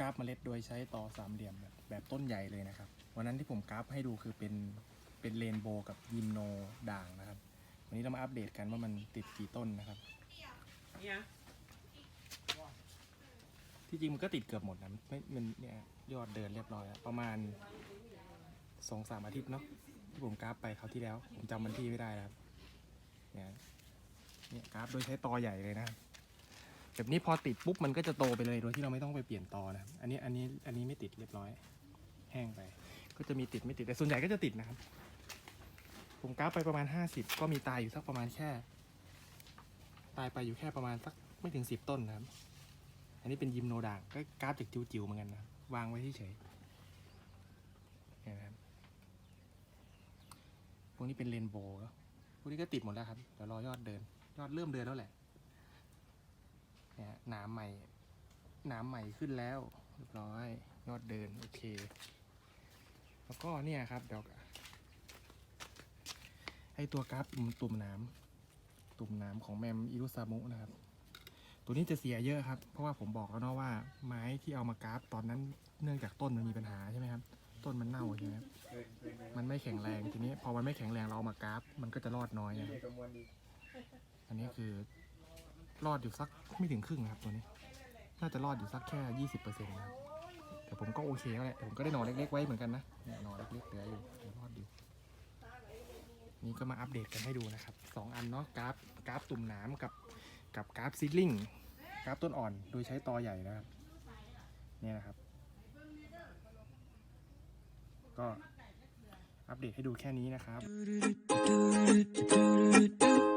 ราฟเมล็ดโดยใช้ต่อสามเหลี่ยมแบบแบบต้นใหญ่เลยนะครับ วันนั้นที่ผมกราฟให้ดูคือเป็นเป็นเรนโบว์กับยิมโนด่างนะครับ วันนี้เรามาอัปเดตกันว่ามันติดกี่ต้นนะครับ เนี่ยที่จริงมันก็ติดเกือบหมดนะไม่มันเนี่ยยอดเดินเรียบร้อยแล้วประมาณสองสามอาทิตย์เนาะที่ผมกราฟไปเขาวที่แล้ว ผมจำวันที่ไม่ได้แล้วครับเนี่ยเนี่ยกราฟโดยใช้ตอใหญ่เลยนะครับ แบบนี้พอติดปุ๊บมันก็จะโตไปเลยโดยที่เราไม่ต้องไปเปลี่ยนตอนะอันนี้อันนี้อันนี้ไม่ติดเรียบร้อย แห้งไป ก็จะมีติดไม่ติดแต่ส่วนใหญ่ก็จะติดนะครับ ผมกราฟไปประมาณห้าสิบก็มีตายอยู่สักประมาณแค่ ตายไปอยู่แค่ประมาณสักไม่ถึงสิบต้นนะครับ อันนี้เป็นยิมโนด่างก็กราฟจากจิ๋วๆเหมือนกันนะวางไว้เฉยๆเนี่ยนะครับพวกนี้เป็นเรนโบว์พวกนี้ก็ติดหมดแล้วครับเดี๋ยวรอยอดเดิน ยอดเริ่มเดินแล้วแหละ เนี่ยฮะหน้ำใหม่หน้ำใหม่ขึ้นแล้วเรียบร้อยยอดเดินโอเค แล้วก็เนี่ยครับเดี๋ยวไอตัวกราฟตุ่มน้ำตุ่มน้ำของแมมอิรุซามุนะครับ ตัวนี้จะเสียเยอะครับ เพราะว่าผมบอกแล้วเนาะว่า ไม้ที่เอามากราฟตอนนั้นเนื่องจากต้นมันมีปัญหาใช่ไหมครับต้นมันเน่าใช่ไหมมันไม่แข็งแรง ทีนี้พอมันไม่แข็งแรงเราเอามากราฟ มันก็จะรอดน้อยนะอันนี้คือ รอดอยู่สักไม่ถึงครึ่งนะครับตัวนี้ น่าจะรอดอยู่สักแค่ยี่สิบเปอร์เซ็นต์นะครับแต่ผมก็โอเคแล้วแหละผมก็ได้หน่อเล็กๆไว้เหมือนกันนะเนี่ยหน่อเล็กๆเหลืออยู่เดี๋ยวรอดอยู่นี่ก็มาอัปเดตกันให้ดูนะครับสองอันเนาะกราฟกราฟตุ่มหน้ำกับกับกราฟซิดลิงกราฟต้นอ่อนโดยใช้ตอใหญ่นะครับเนี่ยนะครับ ก็อัปเดตให้ดูแค่นี้นะครับ